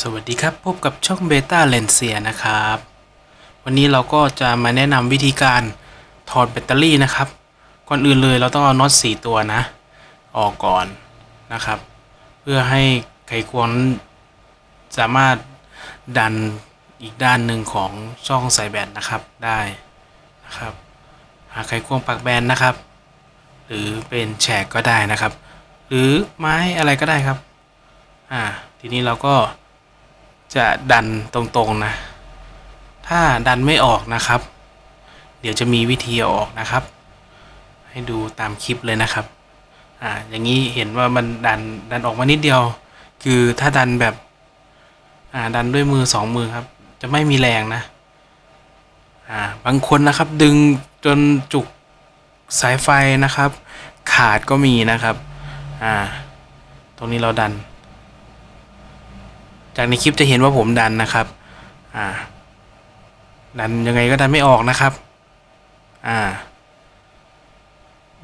สวัสดีครับ พบกับช่องเบต้าเลนเซียนะครับ วันนี้เราก็จะมาแนะนำวิธีการถอดแบตเตอรี่นะครับ ก่อนอื่นเลยเราต้องเอาน็อต4ตัวนะ ออกก่อนนะครับ เพื่อให้ไขควงสามารถดันอีกด้านหนึ่งของช่องใส่แบตนะครับได้นะครับ หาไขควงปักแบนนะครับ หรือเป็นแฉกก็ได้นะครับ หรือไม้อะไรก็ได้ครับอ่าทีนี้เราก็ จะดันตรงๆนะ ถ้าดันไม่ออกนะครับ เดี๋ยวจะมีวิธีออกนะครับ ให้ดูตามคลิปเลยนะครับ อ่า อย่างนี้เห็นว่ามันดันดันออกมานิดเดียว คือถ้าดันแบบ อ่า ดันด้วยมือสองมือครับ จะไม่มีแรงนะ อ่า บางคนนะครับดึงจนจุกสายไฟนะครับ ขาดก็มีนะครับ อ่า ตรงนี้เราดัน จากในคลิปจะเห็นว่าผมดันนะครับอ่าดันยังไงก็ดันไม่ออกนะครับอ่า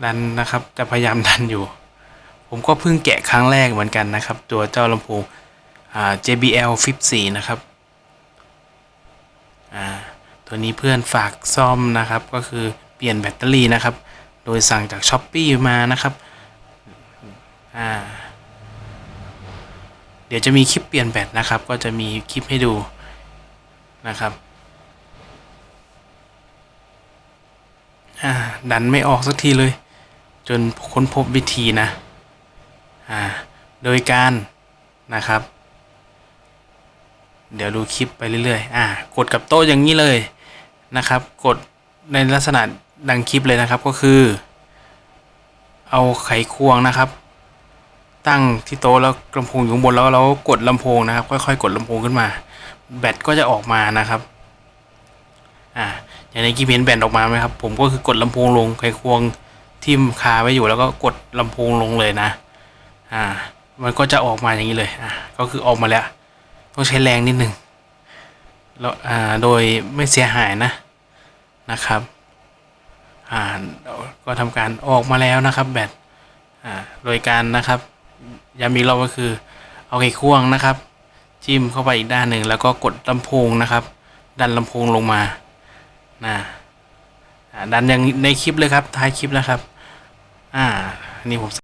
ดันนะครับจะพยายามดันอยู่ ผมก็เพิ่งแกะครั้งแรกเหมือนกันนะครับ ตัวเจ้าลำโพงอ่า JBL Flip 4นะครับอ่าตัวนี้เพื่อนฝากซ่อมนะครับ ก็คือเปลี่ยนแบตเตอรี่นะครับ โดยสั่งจาก s h อ p e e มานะครับอ่า เดี๋ยวจะมีคลิปเปลี่ยนแบตนะครับ ก็จะมีคลิปให้ดูนะครับอ่าดันไม่ออกสักทีเลย จนค้นพบวิธีนะอ่าโดยการนะครับ เดี๋ยวดูคลิปไปเรื่อยๆอ่ากดกับโต๊ะอย่างนี้เลยนะครับ กดในลักษณะดังคลิปเลยนะครับก็คือ เอาไขควงนะครับ ตั้งที่โต๊ะแล้วลำโพงอยู่ข้างบนแล้วเรากดลำโพงนะครับ ค่อยๆ กดลำโพงขึ้นมา แบตก็จะออกมานะครับอ่าอย่างในคลิปเห็นแบตออกมาไหมครับ ผมก็คือกดลำโพงลงไขควงทิ่มคาไว้อยู่แล้วก็กดลำโพงลงเลยนะอ่ามันก็จะออกมาอย่างนี้เลยอ่าก็คือออกมาแล้ว ต้องใช้แรงนิดหนึ่งแล้วอ่าโดยไม่เสียหายนะนะครับอ่าก็ทำการออกมาแล้วนะครับแบตอ่าโดยการนะครับ ย้ำอีกรอบก็คือ เอาไขควงนะครับ จิ้มเข้าไปอีกด้านหนึ่งแล้วก็กดลำโพงนะครับ ดันลำโพงลงมานะดันอย่างในคลิปเลยครับท้ายคลิปนะครับ อ่านี่ผม